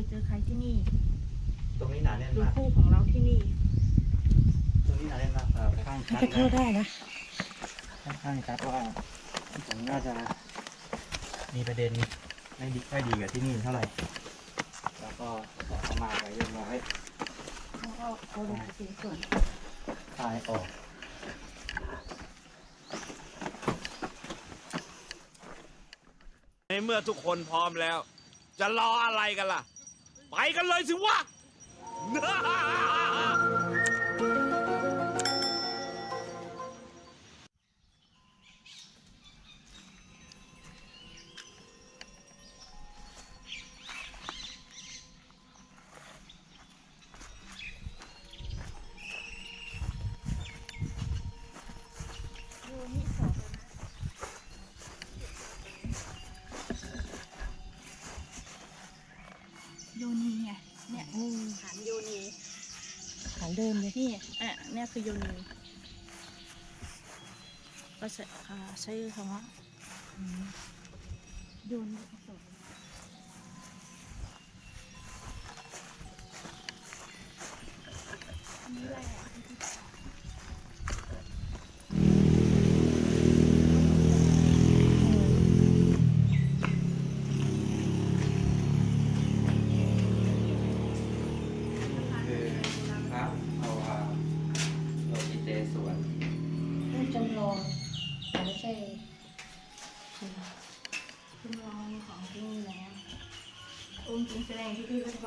ยเจอใครที่นี่ ตรงนี้หนาแน่นดูมาก คู่ของเราที่นี่ ตรงนี้หนาแน่นมากเออข้างชัดจะเข้าได้นะข้างข้างชัดว่าผมน่าจะมีประเด็นไม่ดีไม่ดีกับที่นี่เท่าไหร่ แล้วก็ขอเข้ามาไปเรียบร้อยแล้วก็เอาลงไปเป็นส่วนตายออก ในเมื่อทุกคนพร้อมแล้ว จะรออะไรกันล่ะไป กันเลยสิวะ ฐานเดิมเลยนี่อะนี่คือโยนีก็ใช้ใช้คำว่าโยนี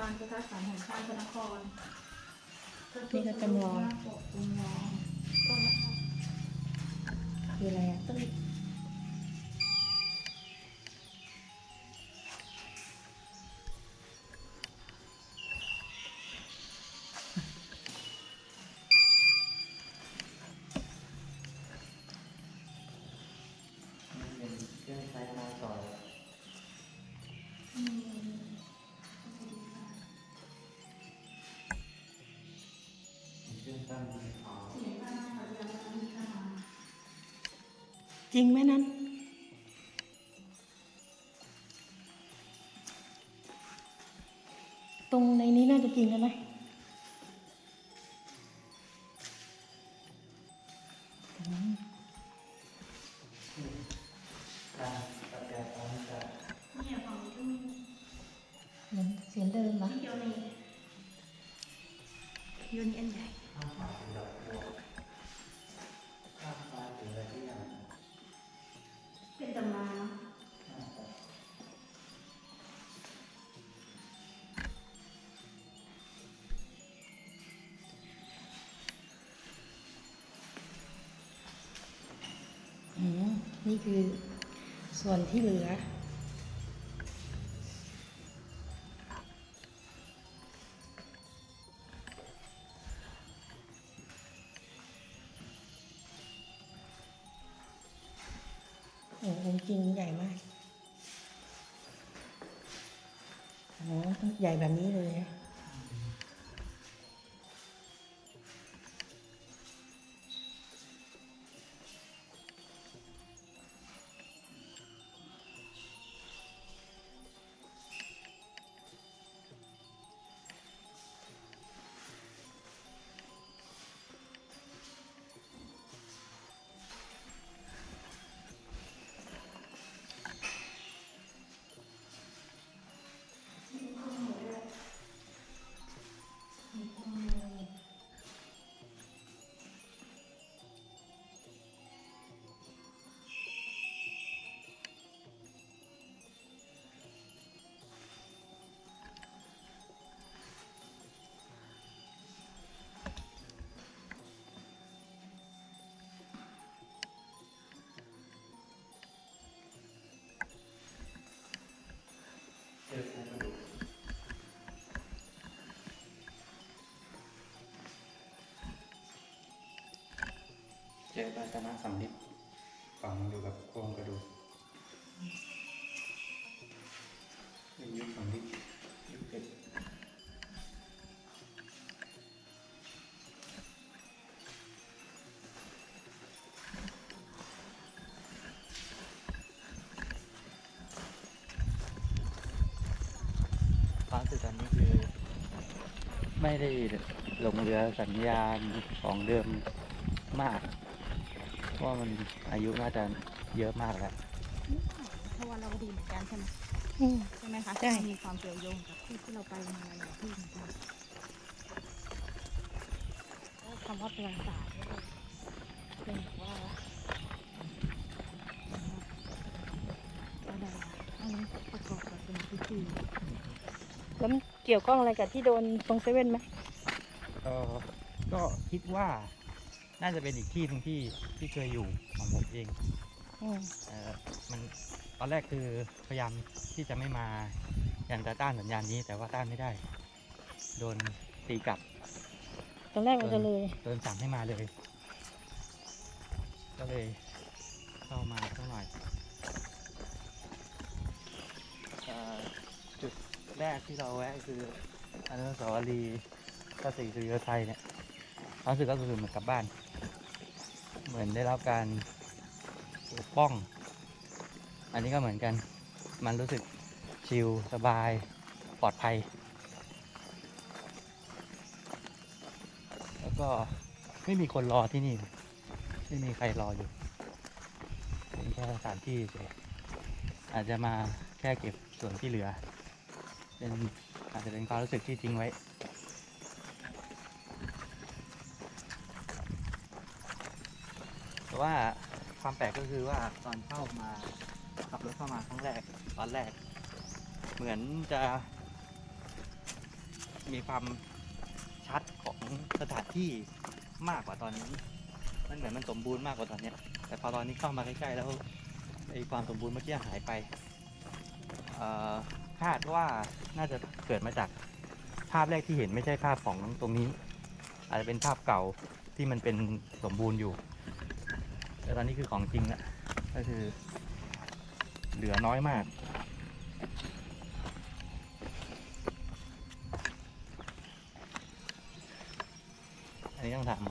ที่พิพิธภัณฑ์พุทธสถานแห่งชาติพระนครนี่ก็จำลอง จริงไหมนั้น ตรงในนี้น่าจะจริงใช่ไหมอืมการปฏิบัติการจะเนี่ยของที่เหมือนเสียงเดิมนะโยนีโยนีอัน นี่คือส่วนที่เหลือ โอ้โหจริงใหญ่มากอ๋อต้องใหญ่แบบนี้เลยอะ เจอรัตนสำลิดฝังอยู่กับโครงกระดูกเป็นยุคสำลิดยุคเป็ดตอนรู้สึกตอนนี้คือไม่ได้หลงเหลือสัญญาณของเดิมมาก ว่ามันอายุน่าจะเยอะมากแล้วเพราะว่าเราก็ดีเหมือนกันใช่ไหมอืม ใช่ไหมคะใช่มันมีความเกี่ยวโยงกับที่ที่เราไปมาหลายที่เหมือนกันแล้วคำว่าประวัติศาสตร์เนี่ยเป็นแบบว่าอะไรอะอันนี้ประกอบกับเป็นพิธีแล้วมันเกี่ยวข้องอะไรกับที่โดนตรงเซเว่นไหมเออก็คิดว่า น่าจะเป็นอีกที่หนึงที่ที่เคยอยู่ของผมเองอืมเออมันตอนแรกคือพยายามที่จะไม่มาอยากจะต้านสัญญาณนี้ แต่ว่าต้านไม่ได้ โดนตีกลับ ตอนแรกเราจะเลย โดนสั่งให้มาเลย ก็เลยเข้ามาสักหน่อยเอ่อจุดแรกที่เราแวะคืออนุสาวรีย์พระศรีสุริโยไทยเนี่ย ความรู้สึกก็คือเหมือนกลับบ้าน เหมือนได้รับการปกป้อง อันนี้ก็เหมือนกัน มันรู้สึกชิลสบายปลอดภัย แล้วก็ไม่มีคนรอที่นี่ ไม่มีใครรออยู่เป็นแค่สถานที่เฉยอาจจะมาแค่เก็บส่วนที่เหลือ เป็นอาจจะเป็นความรู้สึกที่ทิ้งไว้ แต่ ว่าความแปลกก็คือว่าตอนเข้ามาขับรถเข้ามาครั้งแรกตอนแรก เหมือนจะ มีความชัดของสถานที่มากกว่าตอนนี้มันเหมือนมันสมบูรณ์มากกว่าตอนเนี้ย แต่พอตอนนี้เข้ามาใกล้ๆแล้วไอ้ความสมบูรณ์เมื่อกี้หายไปคาดว่าน่าจะเกิดมาจากภาพแรกที่เห็นไม่ใช่ภาพของตรงนี้ อาจจะเป็นภาพเก่าที่มันเป็นสมบูรณ์อยู่ แต่ตอนนี้คือของจริงละก็คือ เหลือน้อยมากอันนี้ต้องถาม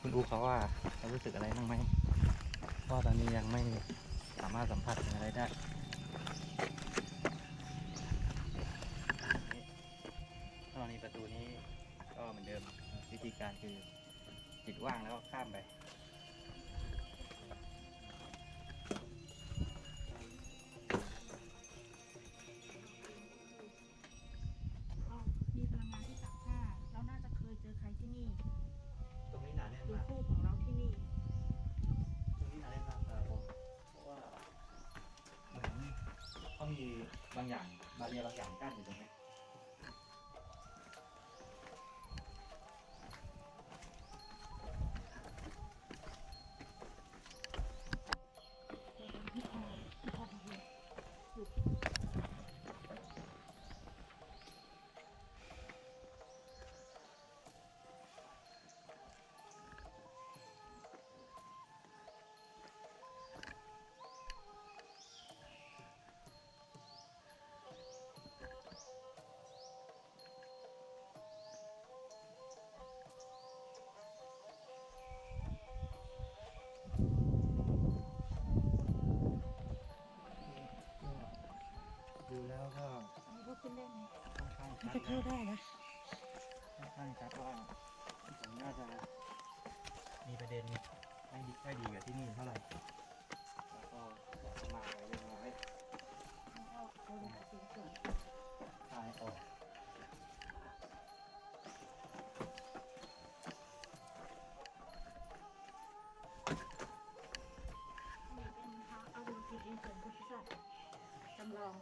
คุณอูเขาว่าเขารู้สึกอะไรบ้างไหมเพราะตอนนี้ยังไม่สามารถสัมผัสอะไรได้ตอนนี้ประตูนี้ก็เหมือนเดิมวิธีการคือจิตว่างแล้วก็ข้ามไปางอย่างบาเรียบางอย่างกั้น จะเข้าได้นะค่อนข้างชัดว่าผมน่าจะมีประเด็นไม่ดีไม่ดีกับที่นี่เท่าไหร่แล้วก็มาไว้เล็กน้อยเอาเอาลงไปสีก่อนทายออกนี่เป็นพระอรุณกิจอินเสริมพุทธศาสตร์จำลอง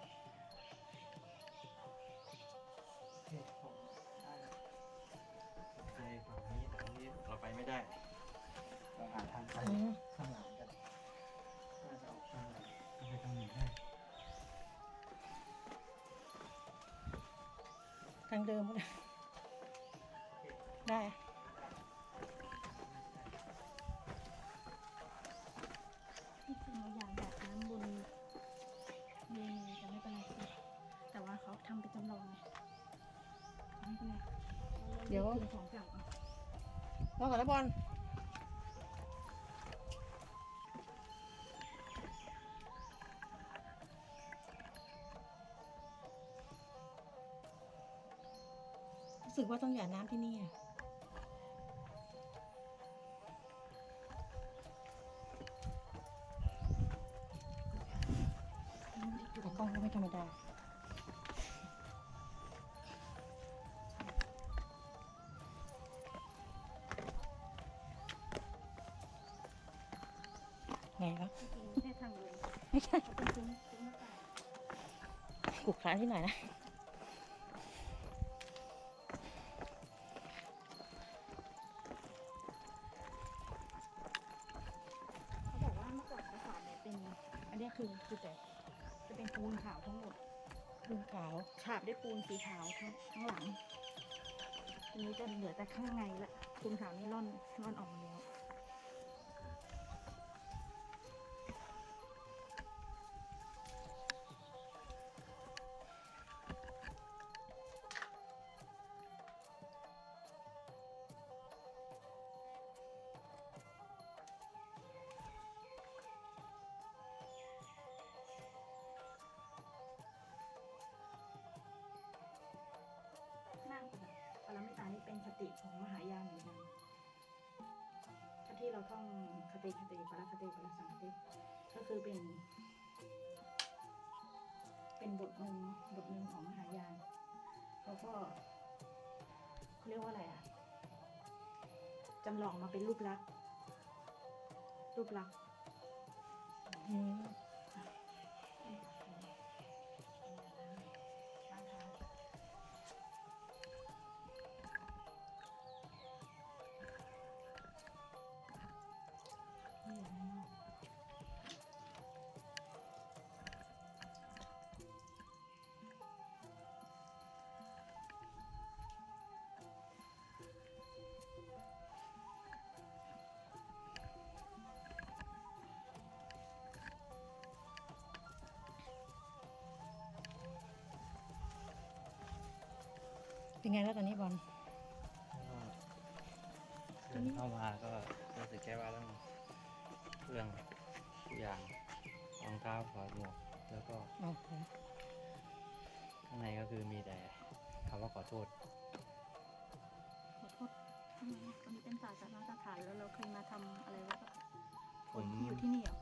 ไปไม่ได้เราหาทางไปอืมข้างหลังกันน่าจะออกทางไหนไปทางนี้ได้ทางเดิมก็ได้ได้อะที่จริงเราอยากแบบนั้นบนเมนูแต่ไม่เป็นไรแต่ว่าเขาทำเป็นจำลองไงไม่เป็นไรเดี๋ยวถึงของเก่า เอารอก่อนนะบอลรู้สึกว่าต้องหยาดน้ำที่นี่อะแต่กล้องก็ไม่ธรรมดา ไงวะจริงๆแค่ทางเลยไม่ใช่เขาเป็นซุ้มซุ้มหน้าต่างขลุกคลานที่หน่อยนะเขาบอกว่าเมื่อก่อนเมื่อก่อนเนี่ยเป็น อันเนี้ยคือคือแต่จะเป็นปูนขาวทั้งหมดลุงขาวฉาบด้วยปูนสีขาวทั้งทั้งหลังทีนี้จะเหลือแต่ข้างในละปูนขาวนี่ร่อนร่อนออกมา นี่เป็นคติของมหายานเหมือนกันถ้าที่เราท่องคติคติปรคติปรสังคติก็คือเป็น เป็นบทหนึ่งบทหนึ่งของมหายานแล้วก็เขาเรียกว่าอะไรอะจำลองมาเป็นรูปลักษณ์รูปลักษณ์ เป็นไงแล้วตอนนี้บอลเดินเข้ามาก็รู้สึกแค่ว่าต้องเครื่องทุกอย่างรองเท้าถอดหมวกแล้วก็โอ้โหข้างในก็คือมีแต่คำว่าขอโทษ ขอโทษทำไมตอนนี้เป็นศาสนสถานแล้วเราเคยมาทำอะไรไว้ปะผมอยู่ที่นี่เหรอ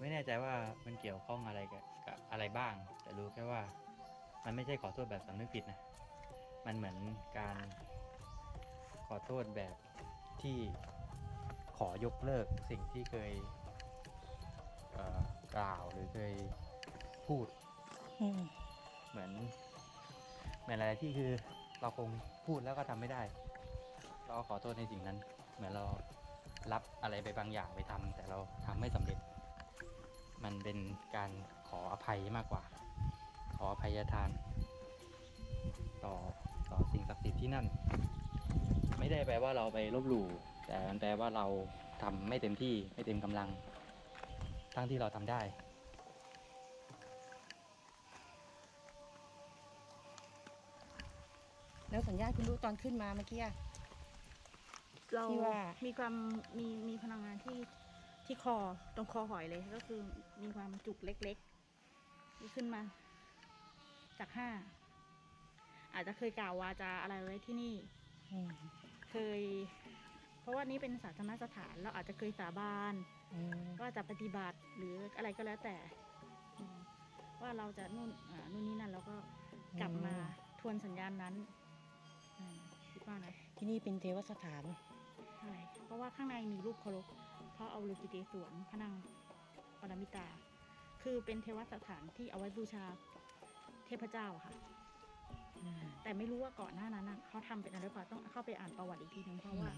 ไม่แน่ใจว่ามันเกี่ยวข้องอะไรกับกับอะไรบ้าง แต่รู้แค่ว่า มันไม่ใช่ขอโทษแบบสำนึกผิดนะ มันเหมือนการขอโทษแบบที่ขอยกเลิกสิ่งที่เคยเอ่อกล่าวหรือเคยพูดอืมเหมือนเหมือนอะไรที่คือเราคงพูดแล้วก็ทำไม่ได้ เราก็ขอโทษในสิ่งนั้น เหมือนเรารับอะไรไปบางอย่างไปทำแต่เราทำไม่สำเร็จ มันเป็นการขออภัยมากกว่า ขออภัยทาน ต่อต่อสิ่ง ศักดิ์สิทธิ์ที่นั่น ไม่ได้แปลว่าเราไปลบหลู่แต่มันแปลว่าเราทำไม่เต็มที่ไม่เต็มกำลัง ทั้งที่เราทำได้ แล้วสัญญาณคุณรู้ตอนขึ้นมาเมื่อกี้อะ เราที่ว่า มีความมีมีพลังงานที่ที่คอตรงคอหอยเลยก็คือมีความจุกเล็กๆที่ขึ้นมา จากห้า อาจจะเคยกล่าววาจาอะไรไว้ที่นี่อืมเคย เพราะว่านี้เป็นศาสนสถานเราอาจจะเคยสาบานอืมว่าจะปฏิบัติหรืออะไรก็แล้วแต่อืมว่าเราจะนู่นอ่านู่นนี่นั่นแล้วก็กลับมาทวนสัญญาณนั้นอืมคิดว่านะที่นี่เป็นเทวสถานใช่เพราะว่าข้างในมีรูปเคารพเพราะเอาฤาษีเกศวนพระนางปรมิตา คือเป็นเทวสถานที่เอาไว้บูชาเทพเจ้าอะค่ะ แต่ไม่รู้ว่าก่อนหน้านั้นน่ะเขาทำเป็นอะไรหรือเปล่าต้องเข้าไปอ่านประวัติอีกทีนึงเพราะว่า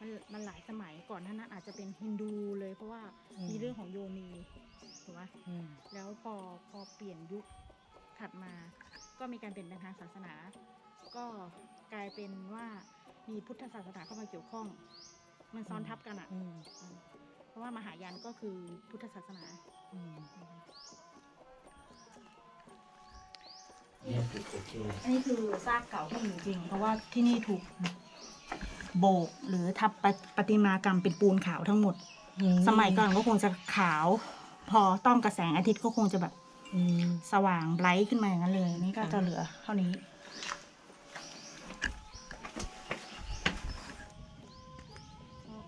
มันมันหลายสมัยก่อนหน้านั้นอาจจะเป็นฮินดูเลยเพราะว่าอืมมีเรื่องของโยนีถูกไหมอืมแล้วพอพอเปลี่ยนยุคถัดมา ก็มีการเปลี่ยนแปลงทางศาสนา ก็กลายเป็นว่ามีพุทธศาสนาเข้ามาเกี่ยวข้อง มันซ้อนทับกันอะอืมอืมเพราะว่ามหายานก็คือพุทธศาสนา อันนี้คือซากเก่าที่จริง เพราะว่าที่นี่ถูกโบกหรือทับประติมากรรมเป็นปูนขาวทั้งหมด สมัยก่อนก็คงจะขาว พอต้องกระแสงอาทิตย์ก็คงจะแบบสว่างไบรท์ขึ้นมาอย่างนั้นเลย นี่ก็จะเหลือเท่านี้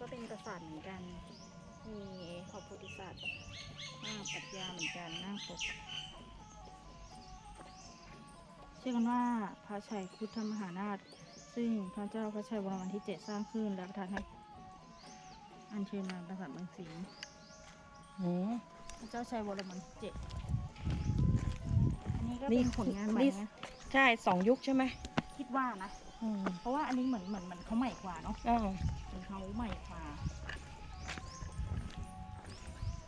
ก็เป็นปราสานกัน มีขอบพุทธศาสตร์หน้าปรัชญาเหมือนกันหน้าปก ชื่อกันว่าพระชัยพุทธมหานาถซึ่งพระเจ้าพระชัยวรมันที่เจ็ดสร้างขึ้นและประทานให้อัญเชิญมาปราสาทเมืองสิงห์อืมพระเจ้าชัยวรมันที่เจ็ดอันนี้ก็นี่เป็นผลงานใหม่นี่นะใช่สองยุคใช่ไหมคิดว่านะอืมเพราะว่าอันนี้เหมือนเหมือนเหมือนเขาใหม่กว่าเนาะอ่าเหมือนเขาใหม่กว่า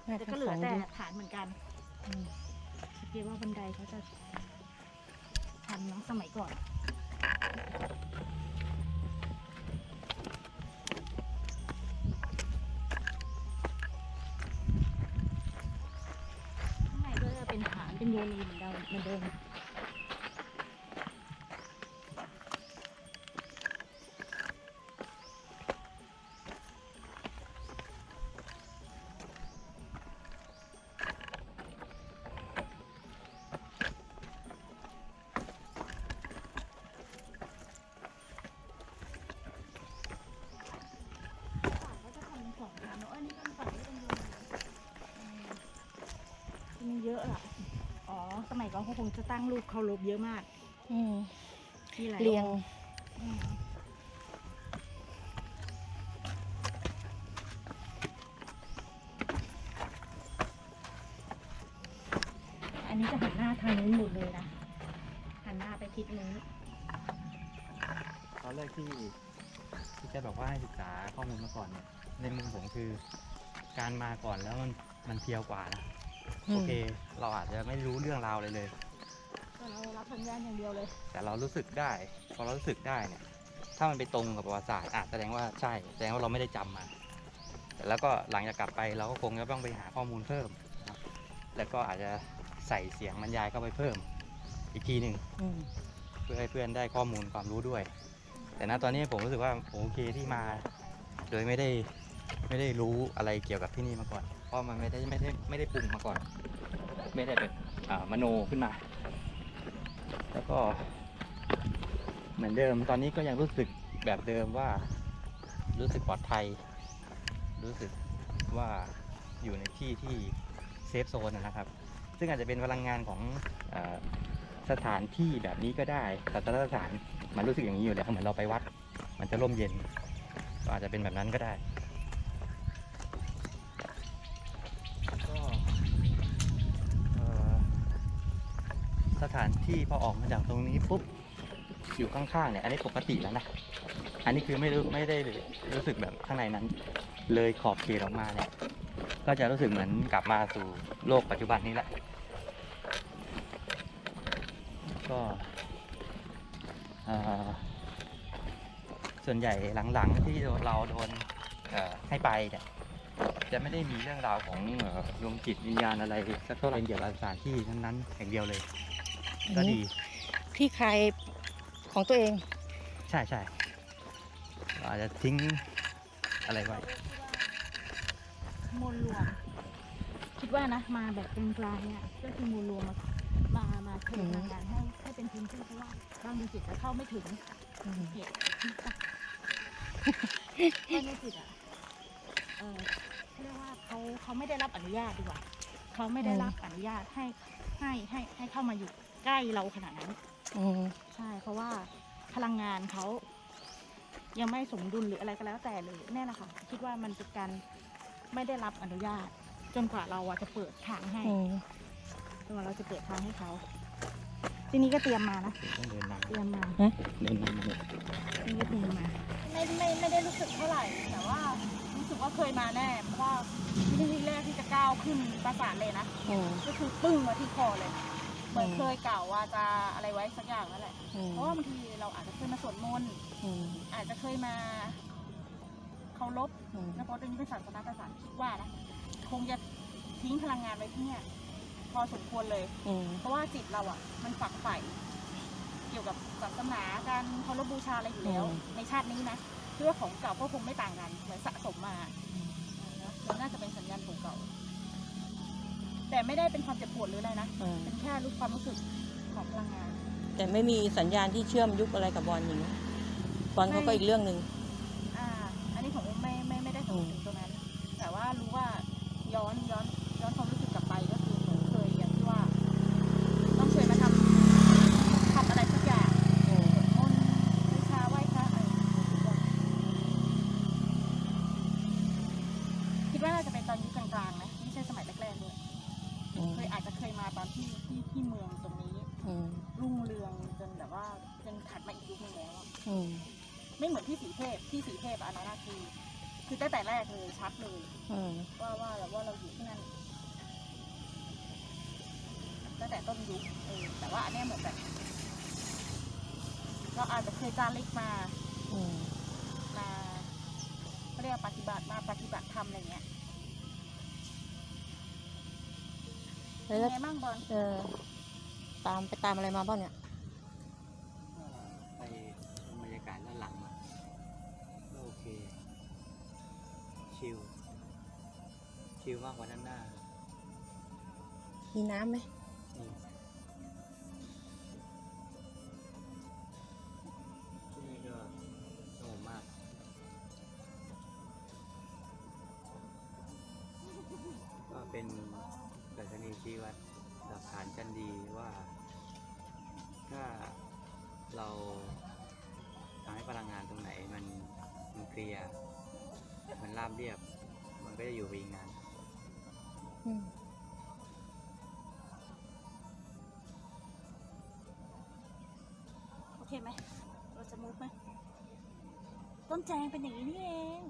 น่าแต่จะก็เหลืสอองแต่ยุคฐานเหมือนกันอืมสังเกตว่าบันไดเขาจะันเนาะสมัยก่อน ข้างในก็จะเป็นฐานเป็นโยนีเหมือนเดิมเหมือนเดิม อะอะอ๋อ สมัยก่อนเขาคงจะตั้งรูปเคารพเยอะมาก อืมมีหลายเรียง องค์อืมอันนี้จะหันหน้าทางนู้นหมดเลยนะ หันหน้าไปทิศนู้นตอนแรกที่ที่แกบอกว่าให้ศึกษาข้อมูลมาก่อนเนี่ยในมุมผมคือ การมาก่อนแล้วมันมันเพียวกว่านะอืม โอเค เราอาจจะไม่รู้เรื่องราวเลยเลย แต่เรารับสัญญาณอย่างเดียวเลย แต่เรารู้สึกได้ พอเรารู้สึกได้เนี่ย ถ้ามันไปตรงกับประวัติศาสตร์อะแสดงว่าใช่ แสดงว่าเราไม่ได้จำมา แต่แล้วก็หลังจากกลับไปเราก็คงจะต้องไปหาข้อมูลเพิ่มนะแล้วก็อาจจะใส่เสียงบรรยายเข้าไปเพิ่ม อีกทีหนึ่งอืมเพื่อให้เพื่อนได้ข้อมูลความรู้ด้วย แต่ณตอนนี้ผมรู้สึกว่าผมโอเคที่มา โดยไม่ได้ ไม่ได้รู้อะไรเกี่ยวกับที่นี่มาก่อน เพราะมันไม่ได้ไม่ได้ไม่ได้ปรุงมาก่อน ไม่ได้แบบอ่ามโนขึ้นมา แล้วก็เหมือนเดิมตอนนี้ก็ยังรู้สึกแบบเดิมว่า รู้สึกปลอดภัย รู้สึกว่าอยู่ในที่ที่เซฟโซนนะครับ ซึ่งอาจจะเป็นพลังงานของอสถานที่แบบนี้ก็ได้แต่แต่ละสถานมันรู้สึกอย่างนี้อยู่แล้วเหมือนเราไปวัด มันจะร่มเย็นก็อาจจะเป็นแบบนั้นก็ได้ ก็เอ่อ สถานที่พอออกมาจากตรงนี้ปุ๊บอยู่ข้างๆเนี่ยอันนี้ปกติแล้วนะอันนี้คือไม่รู้ไม่ได้รู้สึกแบบข้างในนั้น เลยขอบเขตออกมาเนี่ยก็จะรู้สึกเหมือนกลับมาสู่โลกปัจจุบันนี้แหละก็ส่วนใหญ่หลังๆที่เราโดนให้ไปเนี่ยจะไม่ได้มีเรื่องราวของดวงจิตวิญญาณอะไรสักเท่าไหร่เกี่ยวกับสถานที่นั้นๆอย่างเดียวเลย ก็ดี ที่ใครของตัวเอง ใช่ใช่เราอาจจะทิ้งอะไรไว้มวลรวม คิดว่านะมาแบบกลางๆเนี่ยก็คือมวลรวมมามามาเทพลังงานให้ให้เป็นพื้นที่เพราะว่าบางดวงจิตจะเข้าไม่ถึงอืมเหตุบางดวงจิตอะเออเรียกว่าเขาเขาไม่ได้รับอนุญาตดีกว่าเขาไม่ได้รับอนุญาตให้ให้ให้ให้เข้ามาอยู่ ใกล้เราขนาดนั้น อืมใช่ เพราะว่าพลังงานเขายังไม่สมดุลหรืออะไรก็แล้วแต่เลยแน่แหละค่ะคิดว่ามันเป็นการไม่ได้รับอนุญาต จนกว่าเราอะจะเปิดทางให้อืมจนกว่าเราจะเปิดทางให้เขาทีนี้ก็เตรียมมานะต้องเดินนำเตรียมมาเดินนำมาเนี่ยนี่ก็เตรียมมาไม่ไม่ไม่ได้รู้สึกเท่าไหร่ แต่ว่ารู้สึกว่าเคยมาแน่เพราะว่าที่นี่ที่แรกที่จะก้าวขึ้นปราสาทเลยนะ อืมก็คือปึ้งมาที่คอเลย เหมือนเคยกล่าวว่าจะอะไรไว้สักอย่างนั่นแหละ อืม เพราะว่าบางทีเราอาจจะเคยมาสวดมนต์อืมอาจจะเคยมาเคารพอืม นะเพราะตรงนี้เป็นศาสนาประสานคิดว่านะคงจะทิ้งพลังงานไว้ที่เนี่ยพอสมควรเลย อืม เพราะว่าจิตเราอะ มันฝักใฝ่เกี่ยวกับศาสนาการเคารพบูชาอะไรอยู่แล้วในชาตินี้นะเพื่อของเก่าก็คงไม่ต่างกันเหมือนสะสมมานะมันน่าจะเป็นสัญญาณของเก่า แต่ไม่ได้เป็นความเจ็บปวดหรืออะไรนะอืมเป็นแค่รู้ความรู้สึกของพลังงาน แต่ไม่มีสัญญาณที่เชื่อมยุคอะไรกับบอลอย่างนี้บอลเขาก็อีกเรื่องหนึ่ง อ่า อันนี้ผมไม่ไม่ไม่ได้สงถึงตรงนั้น แต่ว่ารู้ว่าย้อนย้อน อะอืมไม่เหมือนที่สีเทพที่สีเทพอันนั้นอะคือคือตั้งแต่แรกเลยชัดเลย อืมว่าว่าเราว่าเราอยู่ที่นั่นตั้งแต่ต้นยุคเออแต่ว่าอันเนี้ยเหมือนแบบเราอาจจะเคยจารึกมาอืมมาเขาเรียกว่าปฏิบัติมาปฏิบัติธรรมอะไรเงี้ยแล้เป็นวไงบ้างบอลเออตามไปตามอะไรมาบ้างเนี่ย ชิลมากกว่าด้านหน้ามีน้ำไหมนี่ที่นี่ก็สงบมาก ก็เป็นดัชนีชี้วัดหลักฐานชั้นดีว่า ถ้าเราทำให้พลังงานตรงไหนมันมันเคลียร์มันราบเรียบ มันก็จะอยู่ไปอีกนานอืม โอเคไหม เราจะมุดไหม ต้นแจงเป็นอย่างนี้นี่เอง